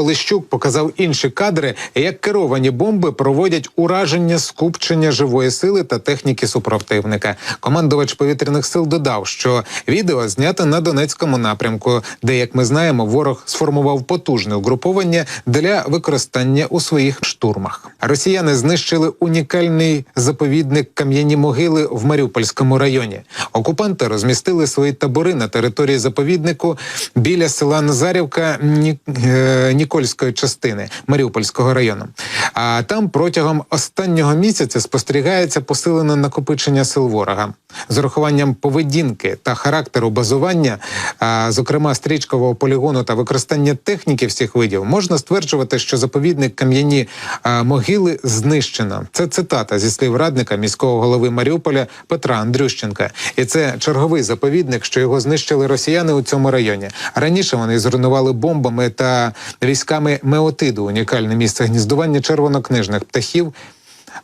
Лищук показав інші кадри, як керовані бомби проводять ураження скупчення живої сили та техніки супротивника. Командувач повітряних сил додав, що відео знято на Донецькому напрямку, де, як ми знаємо, ворог сформував потужне угруповання для використання у своїх штурмах. Росіяни знищили унікальний заповідник кам'яні могили в Маріупольському районі. Окупанти розмістили свої табори на території заповіднику біля села Назарівка е, Нікольської частини Маріупольського району. А там протягом останнього місяця спостерігається посилене накопичення сил ворога з урахуванням поведінки та характеру базування, зокрема стрічкового полігону та використання техніки всіх видів, можна стверджувати, що заповідник кам'яні могили знищено. Це цитата зі слів радника міського голови Маріуполя Петра Андрющенка. І це черговий заповідник, що його знищили росіяни у цьому районі. Раніше вони зруйнували бомбами та військами Меотиду, унікальне місце гніздування червонокнижних птахів.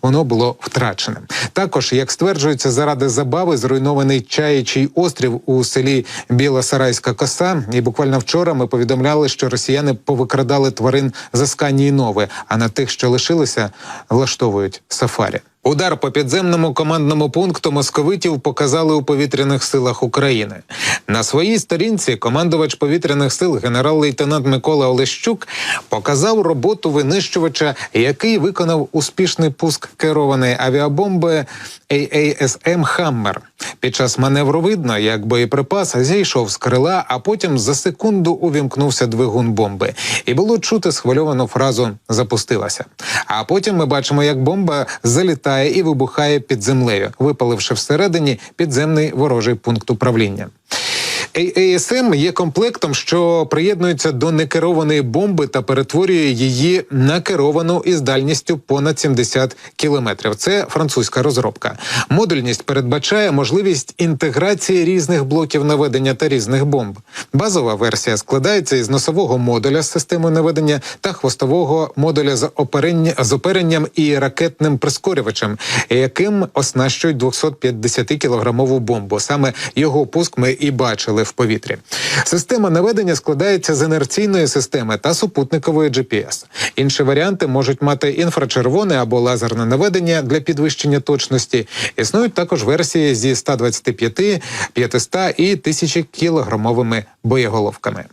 Воно було втрачене. Також, як стверджується, заради забави зруйнований чаячий острів у селі Білосарайська коса. І буквально вчора ми повідомляли, що росіяни повикрадали тварин з Асканії Нови, а на тих, що лишилися, влаштовують сафарі. Удар по підземному командному пункту московитів показали у повітряних силах України. На своїй сторінці командувач повітряних сил генерал-лейтенант Микола Олещук показав роботу винищувача, який виконав успішний пуск керованої авіабомби AASM «Хаммер». Під час маневру видно, як боєприпас зійшов з крила, а потім за секунду увімкнувся двигун бомби. І було чути схвильовану фразу запустилася. А потім ми бачимо, як бомба залітає і вибухає під землею, випаливши всередині підземний ворожий пункт управління. AASM є комплектом, що приєднується до некерованої бомби та перетворює її на керовану із дальністю понад 70 кілометрів. Це французька розробка. Модульність передбачає можливість інтеграції різних блоків наведення та різних бомб. Базова версія складається із носового модуля з системою наведення та хвостового модуля з, оперення, з оперенням і ракетним прискорювачем, яким оснащують 250 кілограмову бомбу. Саме його пуск ми і бачили в повітрі. Система наведення складається з інерційної системи та супутникової GPS. Інші варіанти можуть мати інфрачервоне або лазерне наведення для підвищення точності. Існують також версії зі 125, 500 і 1000 кілограмовими боєголовками.